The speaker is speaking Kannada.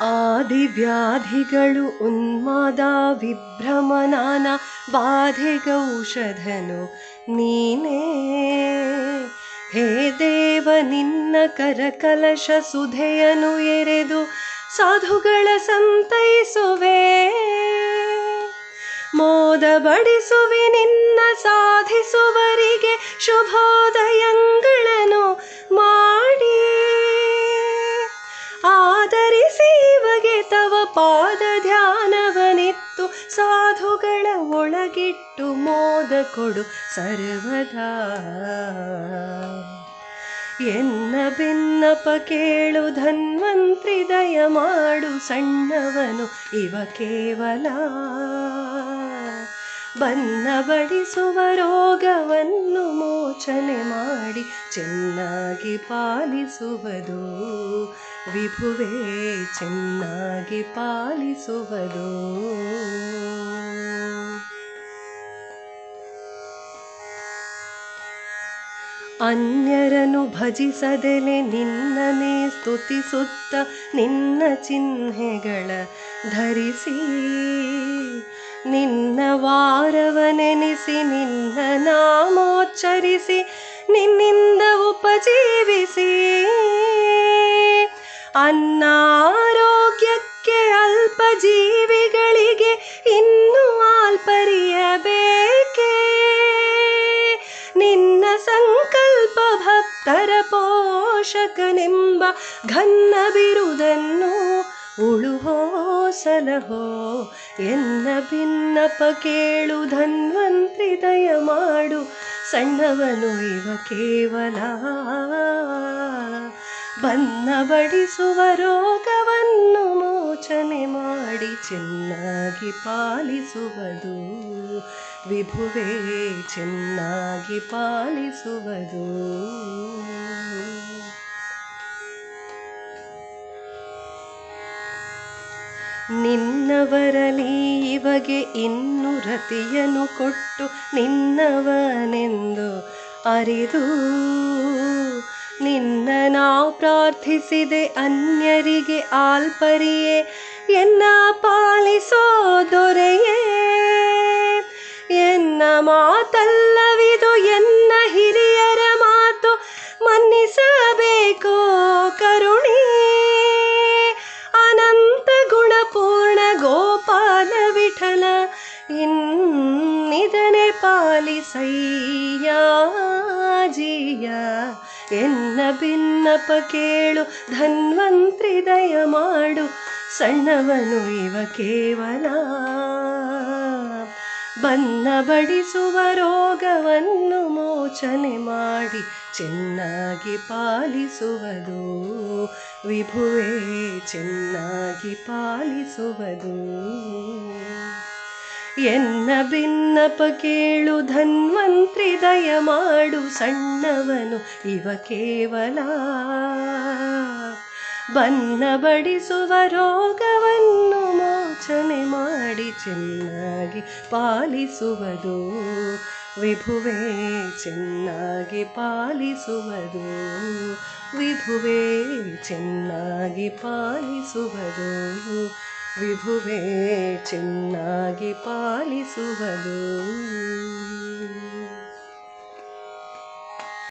ಆದಿವ್ಯಾಧಿಗಳು ಉನ್ಮಾದ ವಿಭ್ರಮನಾನ ಬಾಧೆಗೌಷಧನು ನೀನೇ. ಹೇ ದೇವ, ನಿನ್ನ ಕರಕಲಶ ಸುಧೆಯನು ಎರೆದು ಸಾಧುಗಳ ಸಂತೈಸುವೆ. ಮೋದ ಬಡಿಸುವೆ ನಿನ್ನ ಸಾಧಿಸುವರಿಗೆ ಶುಭೋದಯಗಳನ್ನು ಪಾದ ಧ್ಯಾನವನಿತ್ತು ಸಾಧುಗಳ ಒಳಗಿಟ್ಟು ಮೋದ ಕೊಡು ಸರ್ವದಾ. ಎನ್ನ ಬಿನ್ನಪ ಕೇಳು, ಧನ್ವಂತ್ರಿ ದಯ ಮಾಡು ಸಣ್ಣವನು, ಇವ ಕೇವಲ. ಬನ್ನ ಬಡಿಸುವ ರೋಗವನ್ನು ಮೋಚನೆ ಮಾಡಿ ಚೆನ್ನಾಗಿ ಪಾಲಿಸುವುದು. ವಿಭುವೇ, ಚೆನ್ನಾಗಿ ಪಾಲಿಸುವುದು. ಅನ್ಯರನು ಭಜಿಸದೆಲೆ ನಿನ್ನನೇ ಸ್ತುತಿಸುತ್ತ ನಿನ್ನ ಚಿಹ್ನೆಗಳ ಧರಿಸಿ ನಿನ್ನ ವಾರವನೆನಿಸಿ, ನಿನ್ನ ನಾಮೋಚ್ಚರಿಸಿ, ನಿನ್ನಿಂದ ಉಪಜೀವಿಸಿ. ಅನ್ನಾರೋಗ್ಯಕ್ಕೆ ಅಲ್ಪ ಜೀವಿಗಳಿಗೆ ಇನ್ನೂ ಆಲ್ಪರಿಯಬೇಕೆ? ನಿನ್ನ ಸಂಕಲ್ಪ ಭಕ್ತರ ಪೋಷಕನೆಂಬ ಘನ್ನ ಬಿರುದನ್ನು ಉಳುಹೋ, ಸಲಹೋ. ಎನ್ನ ಭಿನ್ನಪ ಕೇಳು, ಧನ್ವಂತ್ರಿ ದಯ ಮಾಡು, ಸಣ್ಣವನು ಇವ ಕೇವಲ. ಬನ್ನ ರೋಗವನ್ನು ಮೋಚನೆ ಮಾಡಿ ಚೆನ್ನಾಗಿ ಪಾಲಿಸುವುದು. ವಿಭುವೇ, ಚೆನ್ನಾಗಿ ಪಾಲಿಸುವುದು. ನಿನ್ನವರಲಿ ಇವಗೆ ಇನ್ನು ರತಿಯನು ಕೊಟ್ಟು ನಿನ್ನವನೆಂದು ಅರಿದು ನಿನ್ನ ನಾವು ಪ್ರಾರ್ಥಿಸಿದೆ ಅನ್ಯರಿಗೆ ಆಲ್ಪರಿಯೇ, ಎನ್ನ ಪಾಲಿಸೋ ದೊರೆಯೇ, ಎನ್ನ ಮಾತಲ್ಲವಿದು ಎನ್ನ ಹಿರಿಯರ ಮಾತು ಮನ್ನಿಸಬೇಕೋ ಕರುಣಿ. ಪಾಲಿಸಯ್ಯ ಜೀಯ. ಎನ್ನ ಭಿನ್ನಪ ಕೇಳು, ಧನ್ವಂತ್ರಿ ದಯ ಮಾಡು, ಸಣ್ಣವನು ಇವ ಕೇವಲ. ಬನ್ನ ಬಡಿಸುವ ರೋಗವನ್ನು ಮೋಚನೆ ಮಾಡಿ, ಚೆನ್ನಾಗಿ ಪಾಲಿಸುವುದು. ವಿಭುವೇ, ಚೆನ್ನಾಗಿ ಪಾಲಿಸುವುದು. ಎನ್ನ ಭಿನ್ನಪ ಕೇಳು, ಧನ್ವಂತ್ರಿ ದಯ ಮಾಡು ಸಣ್ಣವನು, ಇವ ಕೇವಲ ಬನ್ನ ಬಡಿಸುವ ರೋಗವನ್ನು ಮೋಚನೆ ಮಾಡಿ ಚೆನ್ನಾಗಿ ಪಾಲಿಸುವುದು. ವಿಭುವೇ, ಚೆನ್ನಾಗಿ ಪಾಲಿಸುವುದು. ವಿಭುವೇ, ಚೆನ್ನಾಗಿ ಪಾಲಿಸುವುದು. ವಿಭುವೇ ಚೆನ್ನಾಗಿ ಪಾಲಿಸುವುದು.